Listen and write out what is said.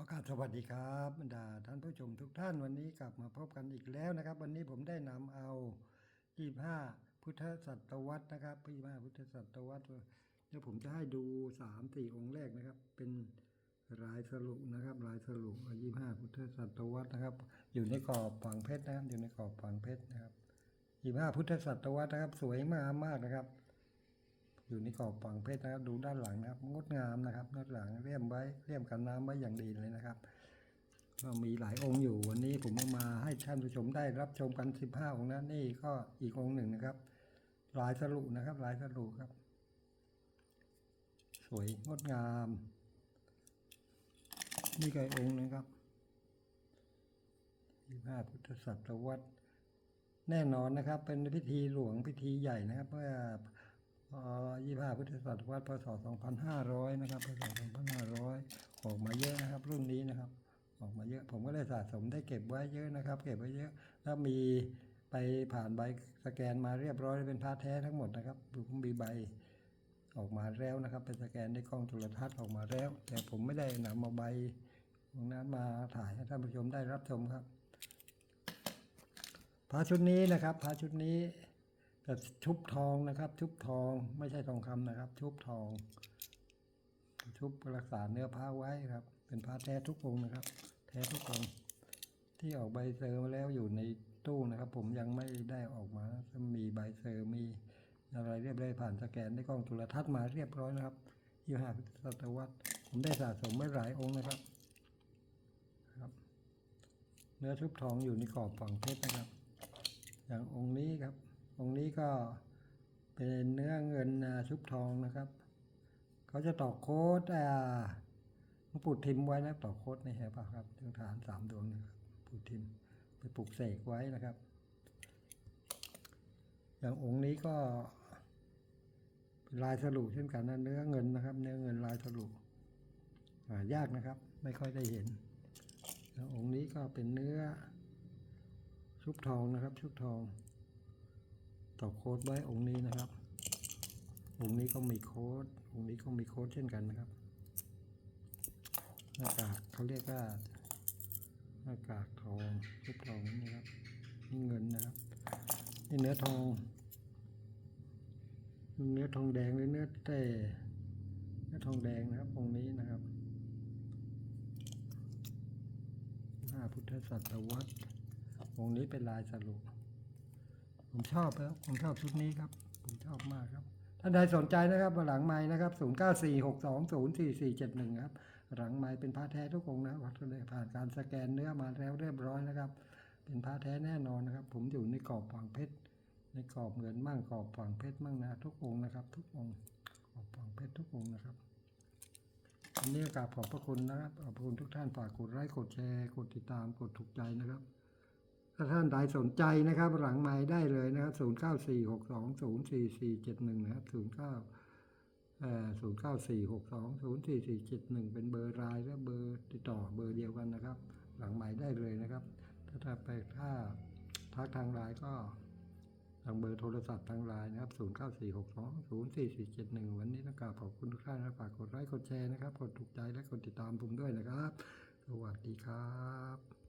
ขอกราบสวัสดีครับบรรดาท่านผู้ชมทุกท่านวันนี้กลับมาพบกันอีกแล้วนะครับ วันนี้ผมได้นำเอา 25 พุทธศตวรรษนะครับ25พุทธศตวรรษเดี๋ยวผมจะให้ดู 3 4 องค์แรกนะครับ เป็นลายสรุปนะครับลายสรุป25 พุทธศตวรรษนะครับ อยู่ในกรอบฝังเพชรนะครับอยู่ในกรอบฝังเพชรนะครับ25 พุทธศตวรรษนะครับ สวยมากมากนะครับ อยู่ในกรอบฝั่งเพชรนะครับ ดูด้านหลังนะครับ งดงามนะครับด้านหลังเรียมไว้เรียมกันน้ำไว้อย่างดีเลยนะครับก็มีหลายองค์อยู่วันนี้ผมเอามาให้ท่านผู้ชมได้รับชมกัน 15 องค์นั้นนี่ก็อีกองค์หนึ่งนะครับ ลายสรุนะครับ ลายสรุครับ สวยงดงาม นี่ก็องค์นึงครับ25พุทธศตวรรษแน่นอนนะครับ เป็นพิธีหลวงพิธีใหญ่นะครับเมื่อ 25พุทธศตวรรษพศ2500นะครับพศ2500ออกมาเยอะนะครับ รุ่นนี้นะครับ ออกมาเยอะ ผมก็ได้สะสมได้เก็บไว้เยอะนะครับ เก็บไว้เยอะ แล้วมีไปผ่านใบสแกนมาเรียบร้อยเป็นพาแท้ทั้งหมดนะครับผมมีใบออกมาแล้วนะครับเป็นสแกนในกล้องโทรทัศน์ออกมาแล้ว แต่ผมไม่ได้นำมาใบตรงนั้นมาถ่ายให้ท่านผู้ชมได้รับชมครับพระชุดนี้นะครับพระชุดนี้ จะชุบทองนะครับ ชุบทองไม่ใช่ทองคำนะครับ ชุบทอง ชุบรักษาเนื้อผ้าไว้ครับ เป็นผ้าแท้ทุกองนะครับ แท้ทุกองที่ออกใบเซอร์มาแล้วอยู่ในตู้นะครับ ผมยังไม่ได้ออกมา มีใบเซอร์มีอะไรเรียบร้อยผ่านสแกนในกล้องโทรทัศน์มาเรียบร้อยนะครับยี่ห้าศตวรรษผมได้สะสมไว้หลายองค์นะครับครับ เนื้อชุบทองอยู่ในกรอบฝั่งเพชรนะครับ อย่างองค์นี้ครับ องค์นี้ก็เป็นเนื้อเงินชุบทองนะครับ เขาจะตอกโค้ดอ่าหลวงปู่ทิมไว้นะตอกโค้ดในแหป่ะครับถึงฐานสามดวงนะครับปู่ทิมไปปลูกเสกไว้นะครับ อย่างองค์นี้ก็ลายสรุปเช่นกันนะเนื้อเงินนะครับ เนื้อเงินลายสรุปหายากนะครับ ไม่ค่อยได้เห็นแล้วองค์นี้ก็เป็นเนื้อชุบทองนะครับ ชุบทอง ต่อโค้ดไว้องค์นี้นะครับ องค์นี้ก็มีโค้ด องค์นี้ก็มีโค้ดเช่นกันนะครับ หน้ากากเขาเรียกว่าหน้ากากทองชุบทองนี่ครับนี่เงินนะครับ นี่เนื้อทอง เนื้อทองแดงหรือเนื้อเต้เนื้อทองแดงนะครับองค์นี้นะครับห้าพุทธศตวรรษองค์นี้เป็นลายสรุป ผมชอบครับผมชอบชุดนี้ครับ ผมชอบมากครับท่านใดสนใจนะครับหลังไม้นะครับ0 9 4 6 2 0 4 4 7 1ครับหลังไม้เป็นผ้าแท้ทุกองนะวัดเลยผ่านการสแกนเนื้อมาแล้วเรียบร้อยนะครับ เป็นผ้าแท้แน่นอนนะครับ ผมอยู่ในกรอบฝังเพชรในกรอบเงินมั่งกรอบฝังเพชรมั่งนะทุกองนะครับ ทุกองกรอบฝังเพชรทุกองนะครับวันนี้กราบขอบพระคุณนะครับขอบพระคุณทุกท่านฝากกดไลค์กดแชร์ กดติดตามกดถูกใจนะครับ ถ้าท่านใดสนใจนะครับ หลังไม้ได้เลยนะครับ0 9 4 6 2 0 4 4 7 1นะครับ0 9เอ่อ0 9 4 6 2 0 4 4 7 1เป็นเบอร์รายและเบอร์ติดต่อเบอร์เดียวกันนะครับ หลังไม้ได้เลยนะครับ ถ้าถ้าไปถ้าทักทางไลน์ก็ทางเบอร์โทรศัพท์ทางไลน์นะครับ0 9 4 6 2 0 4 4 7 1 วันนี้ต้องกราบขอบคุณทุกท่านนะฝากกดไลค์กดแชร์นะครับ กดถูกใจและกดติดตามผมด้วยนะครับ สวัสดีครับ